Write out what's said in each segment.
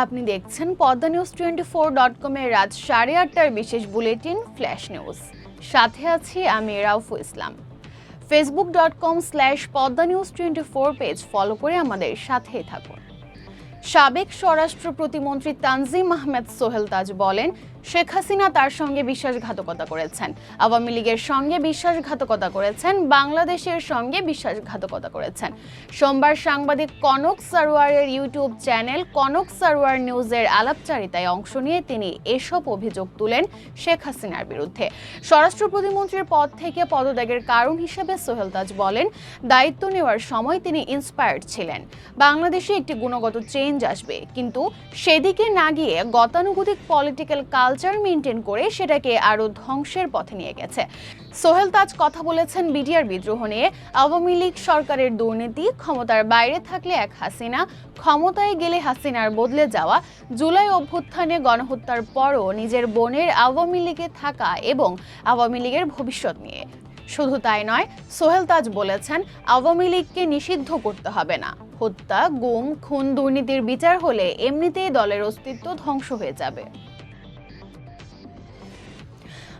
আপনি দেখছেন Padma news twenty four dot কমের রাত সাড়ে আটটার বিশেষ বুলেটিন ফ্ল্যাশ নিউজ। সাথে আছি আমি Raufu Islam. Facebook dot com slash Padma news twenty four page follow করে আমাদের সাথেই থাকুন। সাবেক স্বরাষ্ট্র প্রতিমন্ত্রী তানজিম আহমেদ সোহেল তাজ বলেন শেখ হাসিনা তার সঙ্গে বিশ্বাসঘাতকতা করেছেন। আওয়ামী লীগের সঙ্গে বিশ্বাসঘাতকতা করেছেন, বাংলাদেশের সঙ্গে বিশ্বাসঘাতকতা করেছেন। সোমবার সাংবাদিক কনক সারোয়ারের ইউটিউব চ্যানেল কনক সারোয়ার নিউজের আলাপচারিতায় অংশ নিয়ে তিনি এসব অভিযোগ তুলেন শেখ হাসিনার বিরুদ্ধে। স্বরাষ্ট্র প্রতিমন্ত্রীর পদ থেকে পদত্যাগের কারণ হিসেবে সোহেল তাজ বলেন, দায়িত্ব নেওয়ার সময় তিনি ইন্সপায়ার্ড ছিলেন। বাংলাদেশে একটি গুণগত চেঞ্জ আসবে। কিন্তু সেদিকে না গিয়ে গতানুগতিক পলিটিক্যাল কালচার মেনটেন করে সেটাকে আরও ধ্বংসের পথে নিয়ে গেছে। সোহেল তাজ কথা বলেছেন বিডিআর বিদ্রোহ নিয়ে। আওয়ামী লীগ সরকারের দুর্নীতি, ক্ষমতার বাইরে থাকলে এক হাসিনা, ক্ষমতায় গেলে হাসিনার বদলে যাওয়া, জুলাই অভ্যুত্থানে গণহত্যার পরও নিজের বোনের আওয়ামী লীগে থাকা এবং আওয়ামী লীগের ভবিষ্যৎ নিয়ে। শুধু তাই নয়, সোহেল তাজ বলেছেন, আওয়ামী লীগকে নিষিদ্ধ করতে হবে না। হত্যা, গুম, খুন দুর্নীতির বিচার হলে এমনিতেই দলের অস্তিত্ব ধ্বংস হয়ে যাবে।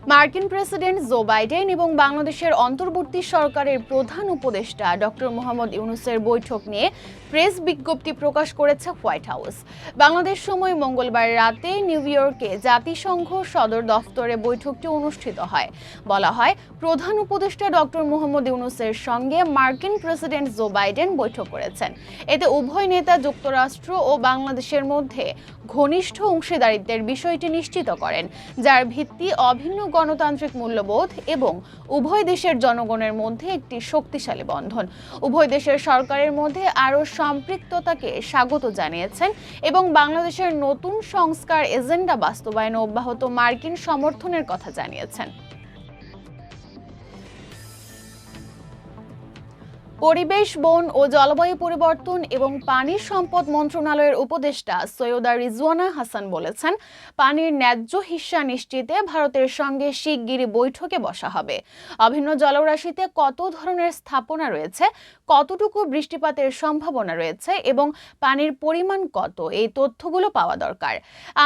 মার্কিন প্রেসিডেন্ট জো বাইডেন এবং বাংলাদেশের অন্তর্বর্তী সরকারের প্রধান উপদেষ্টা ডক্টর মোহাম্মদ ইউনুসের বৈঠক নিয়ে প্রেস বিজ্ঞপ্তি প্রকাশ করেছে হোয়াইট হাউস। বাংলাদেশ সময় মঙ্গলবার রাতে নিউ ইয়র্কে জাতিসংঘ সদর দফতরে বৈঠকটি অনুষ্ঠিত হয়। বলা হয়, প্রধান উপদেষ্টা ডক্টর মোহাম্মদ ইউনুসের সঙ্গে মার্কিন প্রেসিডেন্ট জো বাইডেন বৈঠক করেছেন। এতে উভয় নেতা, যুক্তরাষ্ট্র ও বাংলাদেশের মধ্যে ঘনিষ্ঠ অংশীদারিত্বের বিষয়টি নিশ্চিত করেন, যার ভিত্তি অভিন্ন গণতান্ত্রিক মূল্যবোধ এবং উভয় দেশের জনগণের মধ্যে একটি শক্তিশালী বন্ধন। উভয় দেশের সরকারের মধ্যে আরও সম্পৃক্ততাকে স্বাগত জানিয়েছেন এবং বাংলাদেশের নতুন সংস্কার এজেন্ডা বাস্তবায়নে অব্যাহত মার্কিন সমর্থনের কথা জানিয়েছেন। পরিবেশ, বন ও জলবায়ু পরিবর্তন এবং পানি সম্পদ মন্ত্রণালয়ের উপদেষ্টা সৈয়দা রিজওয়ানা হাসান বলেছেন, পানির ন্যায্য হিস্সা নিশ্চিতে ভারতের সঙ্গে শিগগিরই বৈঠকে বসা হবে। অভিন্ন জলরাশিতে কত ধরনের স্থাপনা রয়েছে, কতটুকু বৃষ্টিপাতের সম্ভাবনা রয়েছে এবং পানির পরিমাণ কত, এই তথ্যগুলো পাওয়া দরকার।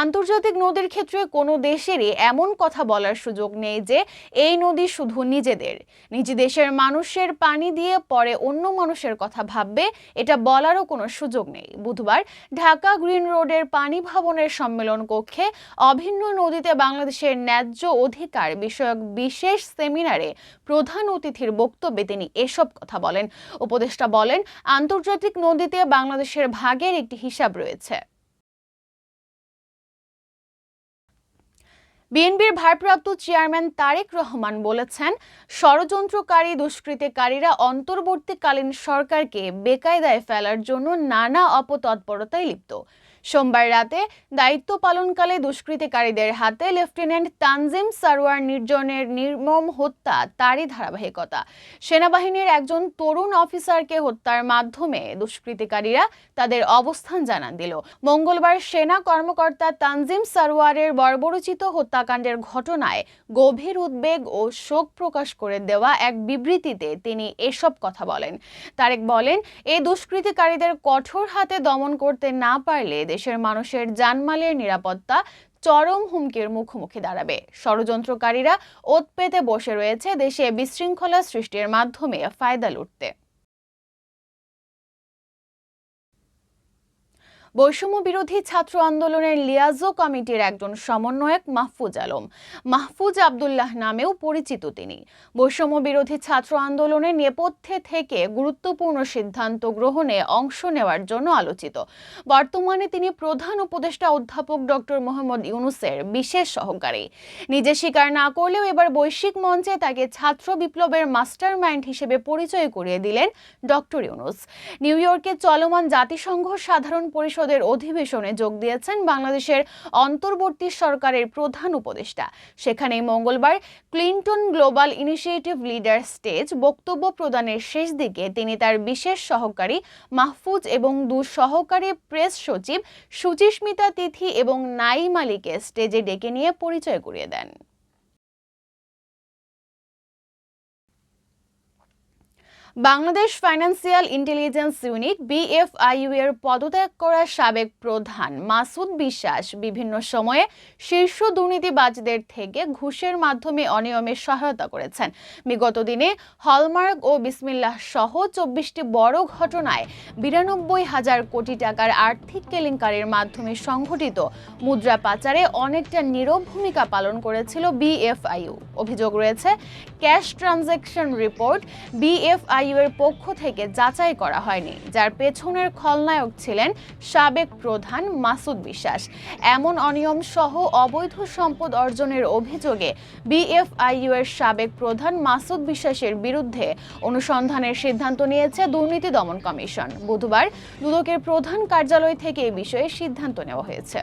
আন্তর্জাতিক নদীর ক্ষেত্রে কোনো দেশেরই এমন কথা বলার সুযোগ নেই যে, এই নদী শুধু নিজেদের। নিজ দেশের মানুষের পানি দিয়ে পরে অন্য মানুষের কথা ভাববে, এটা বলারও কোনো সুযোগ নেই। বুধবার ঢাকা গ্রিন রোডের পানি ভবনের সম্মেলন কক্ষে অভিন্ন নদীতে বাংলাদেশের ন্যায্য অধিকার বিষয়ক বিশেষ সেমিনারে প্রধান অতিথির বক্তব্যে তিনি এসব কথা বলেন। উপদেষ্টা বলেন, আন্তর্জাতিক নদীতে বাংলাদেশের ভাগের একটি হিসাব রয়েছে। বিএনপির ভারপ্রাপ্ত চেয়ারম্যান তারেক রহমান বলেছেন, ষড়যন্ত্রকারী দুষ্কৃতিকারীরা অন্তর্বর্তীকালীন সরকারকে বেকায়দায় ফেলার জন্য নানা অপতৎপরতায় লিপ্ত। সোমবার রাতে দায়িত্ব পালনকালে দুষ্কৃতিকারীদের হাতে লেফটেন্যান্ট তানজিম সারোয়ার নির্জনের নির্মম হত্যা, তারই ধারাবাহিকতা। সেনাবাহিনীর একজন তরুণ অফিসারকে হত্যার মাধ্যমে দুষ্কৃতিকারীরা তাদের অবস্থান জানান দিল। মঙ্গলবার সেনা কর্মকর্তা তানজিম সারোয়ারের বর্বরচিত হত্যাকাণ্ডের ঘটনায় গভীর উদ্বেগ ও শোক প্রকাশ করে দেওয়া এক বিবৃতিতে তিনি এসব কথা বলেন। তারেক বলেন এই দুষ্কৃতিকারীদের কঠোর হাতে দমন করতে না পারলে দেশের মানুষের জানমালের নিরাপত্তা চরম হুমকির মুখোমুখি দাঁড়াবে। ষড়যন্ত্রকারীরা ওত পেতে বসে রয়েছে দেশে বিশৃঙ্খলা সৃষ্টির মাধ্যমে ফায়দা লুটতে। বৈষম্য বিরোধী ছাত্র আন্দোলনের লিয়াজো কমিটির একজন সমন্বয়ক মাহফুজ আলম। মাহফুজ আবদুল্লাহ নামেও পরিচিত তিনি। বৈষম্য বিরোধী ছাত্র আন্দোলনের নেপথ্যে থেকে গুরুত্বপূর্ণ সিদ্ধান্ত গ্রহণে অংশ নেওয়ার জন্য আলোচিত। বর্তমানে তিনি প্রধান উপদেষ্টা অধ্যাপক ডক্টর মোহাম্মদ ইউনুসের বিশেষ সহকারী। নিজে স্বীকার না করলেও এবার বৈশ্বিক মঞ্চে তাকে ছাত্র বিপ্লবের মাস্টার মাইন্ড হিসেবে পরিচয় করিয়ে দিলেন ডক্টর ইউনুস। নিউ ইয়র্কে চলমান জাতিসংঘ সাধারণ পরিষদ পরিষদের অধিবেশনে যোগ দিয়েছেন বাংলাদেশের অন্তর্বর্তী সরকারের প্রধান উপদেষ্টা। সেখানে মঙ্গলবার Clinton Global Initiative leader stage বক্তব্য প্রদানের শেষ দিকে তিনি তার বিশেষ সহকারী মাহফুজ এবং দু সহকারী প্রেস সচিব সুচিস্মিতা তিথি এবং নাইম আলীকে স্টেজে ডেকে নিয়ে পরিচয় করিয়ে দেন। Bangladesh financial intelligence unit BFIU এর পদত্যাগ করা সাবেক প্রধান মাসুদ বিশ্বাস বিভিন্ন সময়ে শীর্ষ দুর্নীতিবাজদের থেকে ঘুষের মাধ্যমে অনিয়মে সহায়তা করেছেন। বিগত দিনে হলমার্ক ও বিসমিল্লাহ সহ চব্বিশটি বড় ঘটনায় বিরানব্বই হাজার কোটি টাকার আর্থিক কেলেঙ্কারির মাধ্যমে সংঘটিত মুদ্রা পাচারে অনেকটা নীরব ভূমিকা পালন করেছিল বিএফআইইউ অভিযোগ রয়েছে, ক্যাশ ট্রানজ্যাকশন রিপোর্ট বিএফআই এর পক্ষ থেকে যাচাই করা হয়নি, যার পেছনের খলনায়ক ছিলেন সাবেক প্রধান মাসুদ বিশ্বাস। এমন অনিয়ম সহ অবৈধ সম্পদ অর্জনের অভিযোগে বিএফআইইউ এর সাবেক প্রধান মাসুদ বিশ্বাসের বিরুদ্ধে অনুসন্ধানের সিদ্ধান্ত নিয়েছে দুর্নীতি দমন কমিশন। বুধবার দুদকের প্রধান কার্যালয় থেকে এই বিষয়ে সিদ্ধান্ত নেওয়া হয়েছে।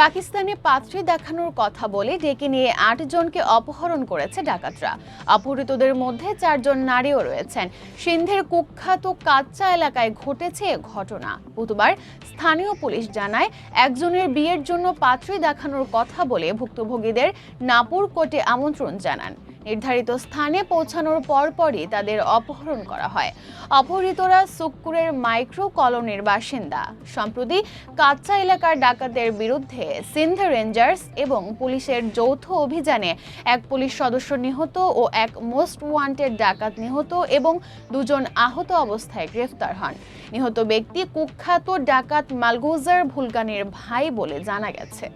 পাকিস্তানে পাত্রী দেখানোর কথা বলে ডেকে নিয়ে আটজনকে অপহরণ করেছে ডাকাতরা। অপহৃতদের মধ্যে চারজন নারীও রয়েছেন। সিন্ধের কুখ্যাত কাচ্চা এলাকায় ঘটেছে ঘটনা। বুধবার স্থানীয় পুলিশ জানায়, একজনের বিয়ের জন্য পাত্রী দেখানোর কথা বলে ভুক্তভোগীদের নাপুর কোর্টে আমন্ত্রণ জানান। নির্ধারিত স্থানে পৌঁছানোর পরপরই তাদের অপহরণ করা হয়। অপহৃতরা সুক্কুরের মাইক্রো কলোনির বাসিন্দা। সম্প্রতি কাচ্চা এলাকার ডাকাতদের বিরুদ্ধে সিন্ধ রেঞ্জার্স এবং পুলিশের যৌথ অভিযানে এক পুলিশ সদস্য নিহত ও এক মোস্ট ওয়ান্টেড ডাকাত নিহত এবং দুজন আহত অবস্থায় গ্রেফতার হন। নিহত ব্যক্তি কুখ্যাত ডাকাত মালগুজার ভুলগানের ভাই বলে জানা গেছে।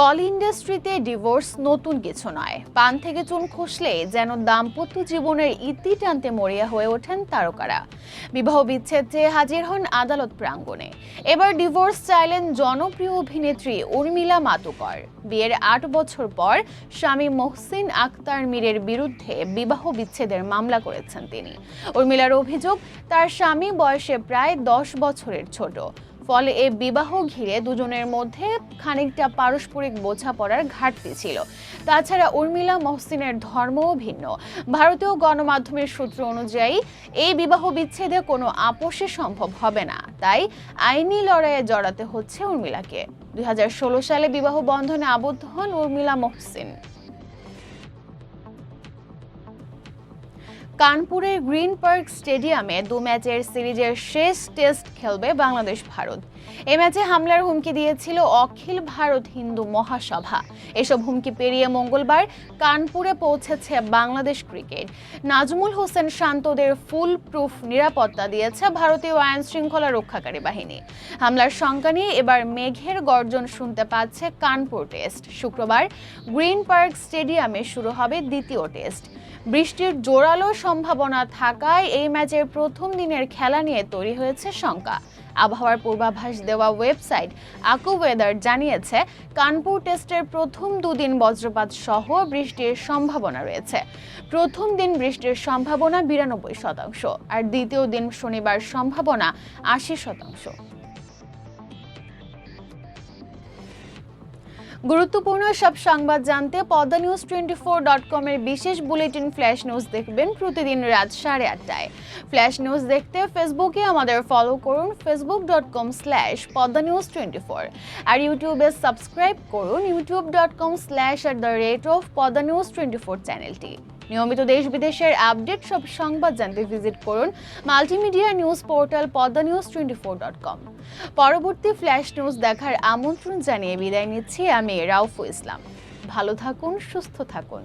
বল ইন্ডাস্ট্রিতে ডিভোর্স নতুন কিছু নয়। পান থেকে চুন খসলে যেন দাম্পত্য জীবনের ইতি টানতে মরিয়া হয়ে ওঠেন তারকারা। বিবাহ বিচ্ছেদ চেয়ে হাজির হন আদালত প্রাঙ্গণে। এবার ডিভোর্স চাইলেন জনপ্রিয় অভিনেত্রী উর্মিলা মাতুকর। বিয়ের আট বছর পর স্বামী মহসিন আক্তার মীরের বিরুদ্ধে বিবাহ বিচ্ছেদের মামলা করেছেন তিনি। উর্মিলার অভিযোগ, তার স্বামী বয়সে প্রায় দশ বছরের ছোট। ফলে এ বিবাহ ঘিরে দুজনের মধ্যে খানিকটা পারস্পরিক বোঝাপড়ার ঘাটতি ছিল। তাছাড়া উর্মিলা মহসিনের ধর্মও ভিন্ন। ভারতীয় গণমাধ্যমের সূত্র অনুযায়ী, এই বিবাহ বিচ্ছেদে কোনো আপোষে সম্ভব হবে না। তাই আইনি লড়াইয়ে জড়াতে হচ্ছে উর্মিলাকে। দুই হাজার ষোলো সালে বিবাহ বন্ধনে আবদ্ধ হন উর্মিলা মহসিন। কানপুরের গ্রিন পার্ক স্টেডিয়ামে দু ম্যাচের সিরিজের শেষ টেস্ট খেলবে বাংলাদেশ ভারত এ ম্যাচে হামলার হুমকি দিয়েছিল অখিল ভারত হিন্দু মহাসভা। এসব হুমকি পেরিয়ে মঙ্গলবার কানপুরে পৌঁছেছে বাংলাদেশ ক্রিকেট। নাজমুল হোসেন শান্তদের ফুল প্রুফ নিরাপত্তা দিয়েছে ভারতীয় আইন শৃঙ্খলা রক্ষাকারী বাহিনী। হামলার শঙ্কা নিয়ে এবার মেঘের গর্জন শুনতে পাচ্ছে কানপুর টেস্ট। শুক্রবার গ্রিন পার্ক স্টেডিয়ামে শুরু হবে দ্বিতীয় টেস্ট। বৃষ্টির জোরালো সম্ভাবনা থাকায় এই ম্যাচের প্রথম দিনের খেলা নিয়ে তৈরি হয়েছে শঙ্কা। আবহাওয়ার পূর্বাভাস দেওয়া ওয়েবসাইট আকু ওয়েদার জানিয়েছে, কানপুর টেস্টের প্রথম দুদিন বজ্রপাত সহ বৃষ্টির সম্ভাবনা রয়েছে। প্রথম দিন বৃষ্টির সম্ভাবনা বিরানব্বই শতাংশ, আর দ্বিতীয় দিন শনিবার সম্ভাবনা আশি শতাংশ। গুরুত্বপূর্ণ সব সংবাদ জানতে Padma news twenty four dot কমের বিশেষ বুলেটিন ফ্ল্যাশ নিউজ দেখবেন প্রতিদিন রাত সাড়ে আটটায়। ফ্ল্যাশ নিউজ দেখতে ফেসবুকে আমাদের ফলো করুন Facebook dot com slash Padma news twenty four. আর ইউটিউবে সাবস্ক্রাইব করুন YouTube dot com slash at the rate of Padma news twenty four চ্যানেলটি নিয়মিত দেশ বিদেশের আপডেট, সব সংবাদ জানতে ভিজিট করুন multimedia news portal Padma news twenty four dot com পরবর্তী ফ্ল্যাশ নিউজ দেখার আমন্ত্রণ জানিয়ে বিদায় নিচ্ছি আমি রাউফু ইসলাম। ভালো থাকুন, সুস্থ থাকুন।